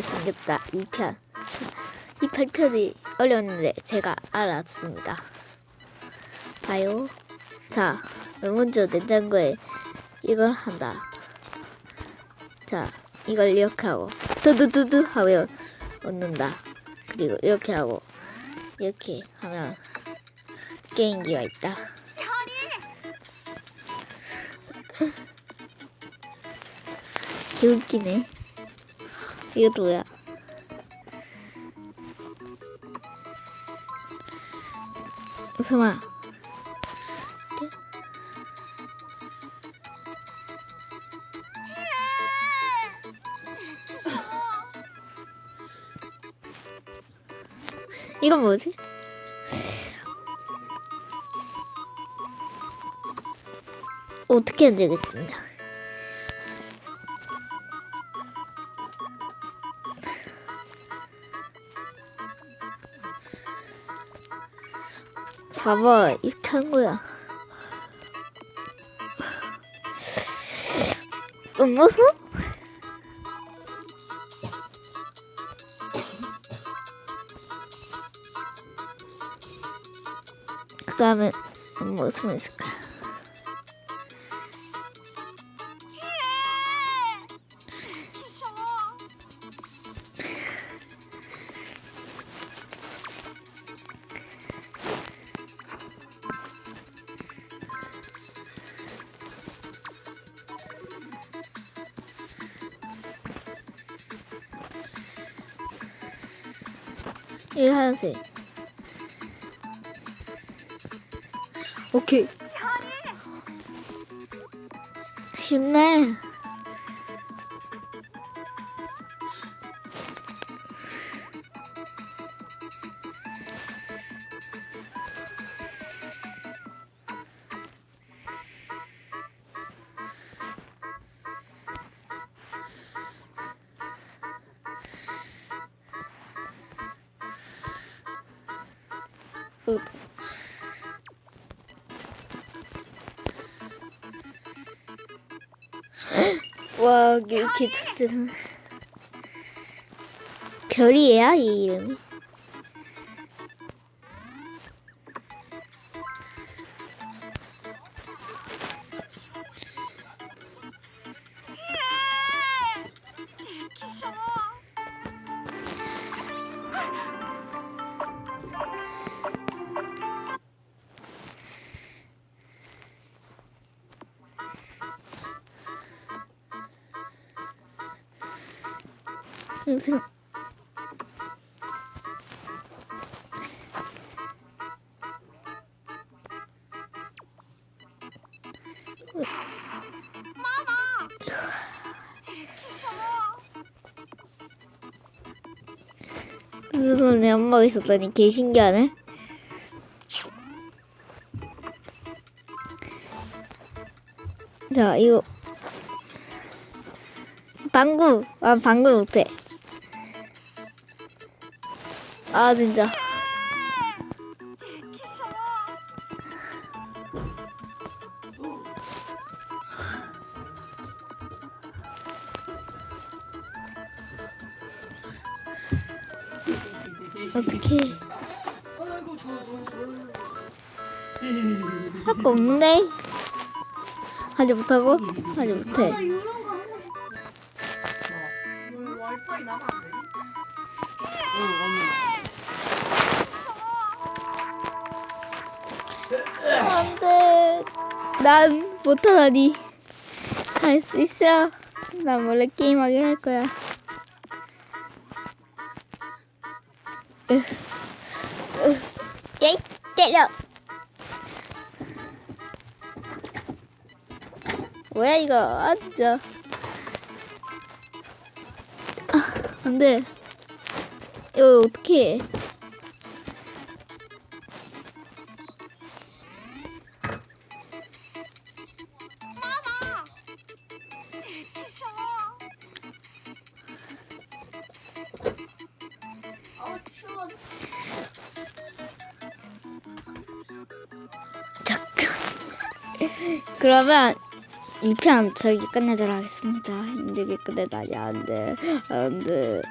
생겼다. 2편 이 8편이 어려웠는데 제가 알았습니다. 봐요. 자 먼저 냉장고에 이걸 한다. 자 이걸 이렇게 하고 두두두두 하면 얻는다. 그리고 이렇게 하고 이렇게 하면 게임기가 있다. 개웃기네 이것도 뭐야 웃음아 이건 뭐지? 어떻게 흔들겠습니다. 봐봐, 이렇게 하는 거야. 안 무서워? 그 다음에 무슨 있을까? 이 하얀색. 오케이. 쉽네. 어, 와 이렇게 두드는 별이야 이 이름이 무슨 무슨 내 엄마가 있었다니 개 신기하네. 자 이거 방구 아 방구 못해. 아 진짜. 어떻게 할 거 없는데 하지 못하고 하지 못해. 안돼. 난 못하다니. 할 수 있어. 난 원래 게임하긴 할 거야. 야이 때려. 뭐야 이거? 아 진짜. 아 안돼. 이거 어떻게 해? 잠깐. 그러면 2편 저기 끝내도록 하겠습니다. 힘들게 끝내다니 안 돼. 안 돼.